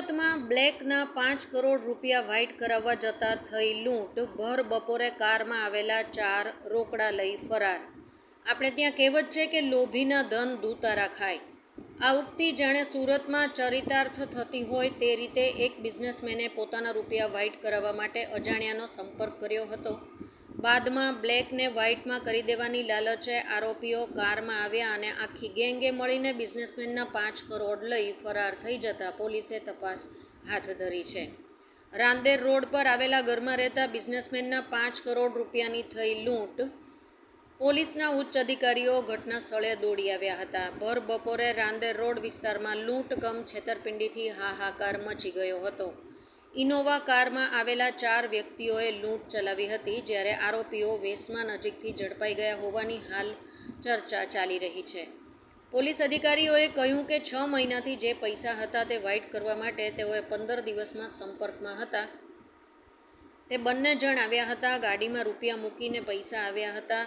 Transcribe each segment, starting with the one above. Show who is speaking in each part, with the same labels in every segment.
Speaker 1: સુરતમાં બ્લેકના પાંચ કરોડ રૂપિયા વ્હાઇટ કરાવવા જતા થઈ લૂંટ. ભર બપોરે કારમાં આવેલા ચાર રોકડા લઈ ફરાર. આપણે ત્યાં કહેવત છે કે લોભીના ધન દૂતારા ખાય. આ ઉક્તિ જાણે સુરતમાં ચરિતાર્થ થતી હોય તે રીતે એક બિઝનેસમેને પોતાના રૂપિયા વ્હાઇટ કરાવવા માટે અજાણ્યાનો સંપર્ક કર્યો હતો. બાદમાં બ્લેકને વ્હાઇટમાં કરી દેવાની લાલચે આરોપીઓ કારમાં આવ્યા અને આખી ગેંગે મળીને બિઝનેસમેનના પાંચ કરોડ લઈ ફરાર થઈ જતા પોલીસે તપાસ હાથ ધરી છે. રાંદેર રોડ પર આવેલા ઘરમાં રહેતા બિઝનેસમેનના પાંચ કરોડ રૂપિયાની થઈ લૂંટ. પોલીસના ઉચ્ચ અધિકારીઓ ઘટના સ્થળે દોડી આવ્યા હતા. ભર બપોરે રાંદેર રોડ વિસ્તારમાં લૂંટ કમ છેતરપિંડીથી હાહાકાર મચી ગયો હતો. ઇનોવા કારમાં આવેલા ચાર વ્યક્તિઓએ લૂંટ ચલાવી હતી, જ્યારે આરોપીઓ વેસમાં નજીકથી ઝડપાઈ ગયા હોવાની હાલ ચર્ચા ચાલી રહી છે. પોલીસ અધિકારીઓએ કહ્યું કે છ મહિનાથી જે પૈસા હતા તે વાઇટ કરવા માટે તેઓએ પંદર દિવસમાં સંપર્કમાં હતા. તે બંને જણ આવ્યા હતા, ગાડીમાં રૂપિયા મૂકીને પૈસા આવ્યા હતા.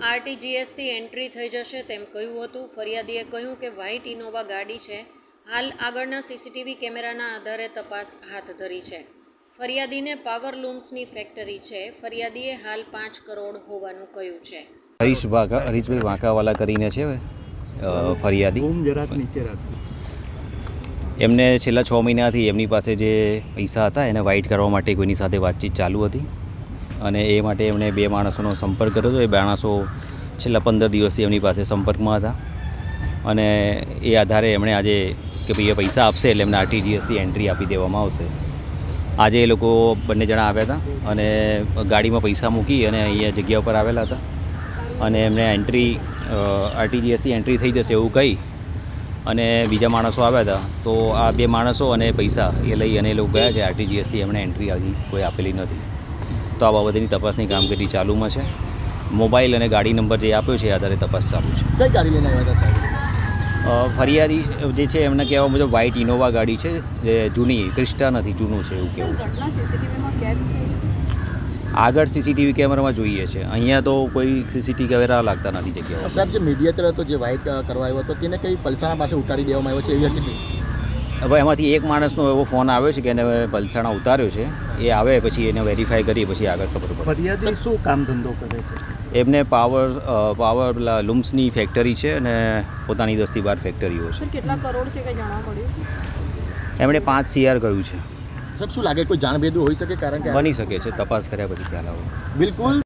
Speaker 1: આરટીજીએસથી એન્ટ્રી થઈ જશે તેમ કહ્યું હતું. ફરિયાદીએ કહ્યું કે વ્હાઇટ ઇનોવા ગાડી છે. હાલ આગળના સીસીટીવી કેમેરાના આધારે તપાસ હાથ ધરી છે. ફરિયાદીને પાવર લૂમ્સની ફેક્ટરી છે. ફરિયાદીએ હાલ પાંચ કરોડ હોવાનું કહ્યું છે.
Speaker 2: હરીશ વાઘા હરીશભાઈ વાંકાવાલા કરીને છે ફરિયાદી? એમને છેલ્લા છ મહિનાથી એમની પાસે જે પૈસા હતા એને વાઇટ કરવા માટે કોઈની સાથે વાતચીત ચાલુ હતી. અને એ માટે એમણે બે માણસોનો સંપર્ક કર્યો હતો. એ માણસો છેલ્લા પંદર દિવસથી એમની પાસે સંપર્કમાં હતા. અને એ આધારે એમણે આજે કે ભાઈ એ પૈસા આપશે એટલે એમને આરટીજીએસથી એન્ટ્રી આપી દેવામાં આવશે. આજે એ લોકો બંને જણા આવ્યા હતા અને ગાડીમાં પૈસા મૂકી અને અહીંયા જગ્યા ઉપર આવેલા હતા. અને એમને એન્ટ્રી આરટીજીએસથી એન્ટ્રી થઈ જશે એવું કહી અને બીજા માણસો આવ્યા હતા. તો આ બે માણસો અને પૈસા એ લઈ અને એ લોકો ગયા છે આરટીજીએસથી એમણે એન્ટ્રી આવી, કોઈ આપેલી નથી. તો આ બાબતની તપાસની કામગીરી ચાલુમાં છે. મોબાઈલ અને ગાડી નંબર જે આપ્યો છે એ આધારે તપાસ ચાલુ છે.
Speaker 3: કઈ ગાડી લઈને આવ્યા હતા સાહેબ?
Speaker 2: ફરિયાદી જે છે એમને કહેવા મુજબ વ્હાઇટ ઇનોવા ગાડી છે જે જૂની ક્રિસ્ટા નથી જૂનું છે એવું કેવું છે. આગળ સીસીટીવી કેમેરામાં જોઈએ છે. અહીંયા તો કોઈ સીસીટીવી કેમેરા લાગતા નથી જગ્યાઓ
Speaker 3: સાહેબ જે મીડિયેટર હતો જે વ્હાઇટ કરવા આવ્યો હતો તેને કઈ પલસાણા પાસે ઉતારી દેવામાં આવ્યો છે એવી હતી
Speaker 2: હવે એમાંથી એક માણસનો એવો ફોન આવ્યો છે કે એને પલસાણા ઉતાર્યો છે. એ આવે પછી એને વેરીફાઈ કરી પછી આગળ ખબર પડે.
Speaker 4: ફરિયાદી શું કામ ધંધો કરે છે
Speaker 2: એમને પાવર પાવર પેલા લુમ્સની ફેક્ટરી છે અને પોતાની દસથી બાર ફેક્ટરીઓ છે.
Speaker 5: કેટલા કરોડ છે કે જાણવા
Speaker 2: એમણે પાંચ સીઆર કર્યું છે.
Speaker 3: સાહેબ શું લાગે કોઈ જાણભેદું હોઈ શકે? કારણ કે
Speaker 2: બની શકે છે તપાસ કર્યા પછી ખ્યાલ આવો.
Speaker 3: બિલકુલ